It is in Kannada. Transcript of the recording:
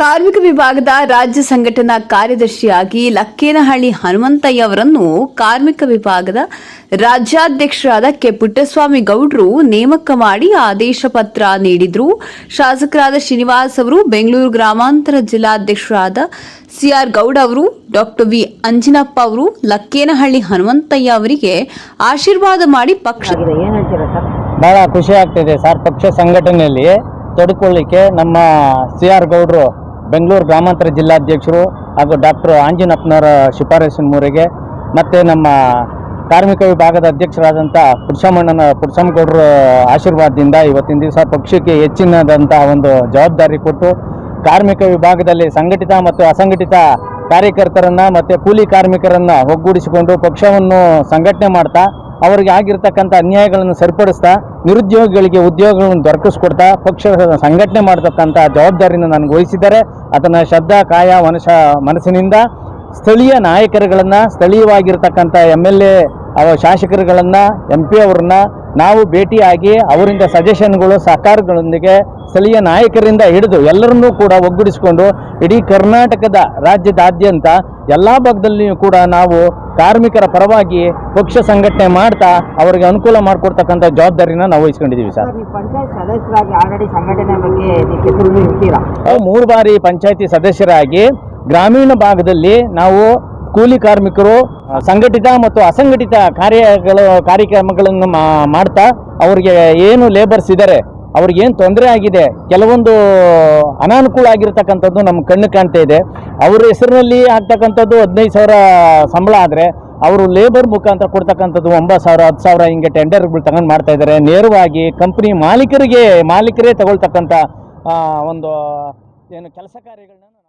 ಕಾರ್ಮಿಕ ವಿಭಾಗದ ರಾಜ್ಯ ಸಂಘಟನಾ ಕಾರ್ಯದರ್ಶಿಯಾಗಿ ಲಕ್ಕೇನಹಳ್ಳಿ ಹನುಮಂತಯ್ಯ ಅವರನ್ನು ಕಾರ್ಮಿಕ ವಿಭಾಗದ ರಾಜ್ಯಾಧ್ಯಕ್ಷರಾದ ಕೆ ಪುಟ್ಟಸ್ವಾಮಿ ಗೌಡ್ರು ನೇಮಕ ಮಾಡಿ ಆದೇಶ ಪತ್ರ ನೀಡಿದ್ರು. ಶಾಸಕರಾದ ಶ್ರೀನಿವಾಸ್ ಅವರು ಬೆಂಗಳೂರು ಗ್ರಾಮಾಂತರ ಜಿಲ್ಲಾಧ್ಯಕ್ಷರಾದ ಸಿಆರ್ ಗೌಡ ಅವರು ಡಾಕ್ಟರ್ ವಿ. ಅಂಜಿನಪ್ಪ ಅವರು ಲಕ್ಕೇನಹಳ್ಳಿ ಹನುಮಂತಯ್ಯ ಅವರಿಗೆ ಆಶೀರ್ವಾದ ಮಾಡಿ ಪಕ್ಷ ಬಹಳ ಖುಷಿ ಆಗ್ತಿದೆ ಸರ್. ಪಕ್ಷ ಸಂಘಟನೆಯಲ್ಲಿ ತೊಡ್ಕೊಳ್ಳಿಕ್ಕೆ ನಮ್ಮ ಸಿ ಆರ್ ಗೌಡ್ರು ಬೆಂಗಳೂರು ಗ್ರಾಮಾಂತರ ಜಿಲ್ಲಾಧ್ಯಕ್ಷರು ಹಾಗೂ ಡಾಕ್ಟರ್ ಆಂಜನಪ್ಪನವರ ಶಿಫಾರಸಿನ ಮೂರಿಗೆ ಮತ್ತು ನಮ್ಮ ಕಾರ್ಮಿಕ ವಿಭಾಗದ ಅಧ್ಯಕ್ಷರಾದಂಥ ಪುರುಷಮ್ಮಣ್ಣನ ಪುರುಷಮ್ಮಗೌಡರ ಆಶೀರ್ವಾದದಿಂದ ಇವತ್ತಿನ ದಿವಸ ಪಕ್ಷಕ್ಕೆ ಹೆಚ್ಚಿನದಂಥ ಒಂದು ಜವಾಬ್ದಾರಿ ಕೊಟ್ಟು ಕಾರ್ಮಿಕ ವಿಭಾಗದಲ್ಲಿ ಸಂಘಟಿತ ಮತ್ತು ಅಸಂಘಟಿತ ಕಾರ್ಯಕರ್ತರನ್ನು ಮತ್ತು ಕೂಲಿ ಕಾರ್ಮಿಕರನ್ನು ಒಗ್ಗೂಡಿಸಿಕೊಂಡು ಪಕ್ಷವನ್ನು ಸಂಘಟನೆ ಮಾಡ್ತಾ ಅವರಿಗೆ ಆಗಿರ್ತಕ್ಕಂಥ ಅನ್ಯಾಯಗಳನ್ನು ಸರಿಪಡಿಸ್ತಾ, ನಿರುದ್ಯೋಗಿಗಳಿಗೆ ಉದ್ಯೋಗಗಳನ್ನು ದೊರಕಿಸ್ಕೊಡ್ತಾ ಪಕ್ಷ ಸಂಘಟನೆ ಮಾಡತಕ್ಕಂಥ ಜವಾಬ್ದಾರಿಯನ್ನು ನನಗೆ ವಹಿಸಿದ್ದಾರೆ ಅದನ್ನು ಶ್ರದ್ಧಾ, ಕಾಯ ಮನುಷ್ಯ ಮನಸ್ಸಿನಿಂದ ಸ್ಥಳೀಯ ನಾಯಕರುಗಳನ್ನು, ಸ್ಥಳೀಯವಾಗಿರ್ತಕ್ಕಂಥ ಎಂ ಎಲ್ ಎ ಶಾಸಕರುಗಳನ್ನು, ಎಂ ಪಿ ಅವರನ್ನ ನಾವು ಭೇಟಿಯಾಗಿ ಅವರಿಂದ ಸಜೆಷನ್ಗಳು ಸಹಕಾರಗಳೊಂದಿಗೆ ಸ್ಥಳೀಯ ನಾಯಕರಿಂದ ಹಿಡಿದು ಎಲ್ಲರನ್ನೂ ಕೂಡ ಒಗ್ಗೂಡಿಸಿಕೊಂಡು ಇಡೀ ಕರ್ನಾಟಕದ ರಾಜ್ಯದಾದ್ಯಂತ ಎಲ್ಲ ಭಾಗದಲ್ಲಿಯೂ ಕೂಡ ನಾವು ಕಾರ್ಮಿಕರ ಪರವಾಗಿ ಪಕ್ಷ ಸಂಘಟನೆ ಮಾಡ್ತಾ ಅವರಿಗೆ ಅನುಕೂಲ ಮಾಡಿಕೊಡ್ತಕ್ಕಂಥ ಜವಾಬ್ದಾರಿನ ನಾವು ವಹಿಸ್ಕೊಂಡಿದ್ದೀವಿ ಸರ್. ಮೂರು ಬಾರಿ ಪಂಚಾಯತಿ ಸದಸ್ಯರಾಗಿ ಗ್ರಾಮೀಣ ಭಾಗದಲ್ಲಿ ನಾವು ಕೂಲಿ ಕಾರ್ಮಿಕರು ಸಂಘಟಿತ ಮತ್ತು ಅಸಂಘಟಿತ ಕಾರ್ಯಗಳು, ಕಾರ್ಯಕ್ರಮಗಳನ್ನು ಮಾಡ್ತಾ ಅವರಿಗೆ ಏನು ಲೇಬರ್ಸ್ ಇದ್ದಾರೆ ಅವ್ರಿಗೆ ಏನು ತೊಂದರೆ ಆಗಿದೆ, ಕೆಲವೊಂದು ಅನಾನುಕೂಲ ಆಗಿರ್ತಕ್ಕಂಥದ್ದು ನಮ್ಮ ಕಣ್ಣು ಕಾಣ್ತಾ ಇದೆ. ಅವ್ರ ಹೆಸರಿನಲ್ಲಿ ಆಗ್ತಕ್ಕಂಥದ್ದು ಹದಿನೈದು ಸಾವಿರ ಸಂಬಳ ಆದರೆ ಅವರು ಲೇಬರ್ ಮುಖಾಂತರ ಕೊಡ್ತಕ್ಕಂಥದ್ದು ಒಂಬತ್ತು ಸಾವಿರ, ಹತ್ತು ಸಾವಿರ ಹಿಂಗೆ ಟೆಂಡರ್ಗಳು ತಗೊಂಡು ಮಾಡ್ತಾ ಇದ್ದಾರೆ ನೇರವಾಗಿ ಕಂಪ್ನಿ ಮಾಲೀಕರಿಗೆ, ಮಾಲೀಕರೇ ತಗೊಳ್ತಕ್ಕಂಥ ಒಂದು, ಏನು ಕೆಲಸ ಕಾರ್ಯಗಳನ್ನ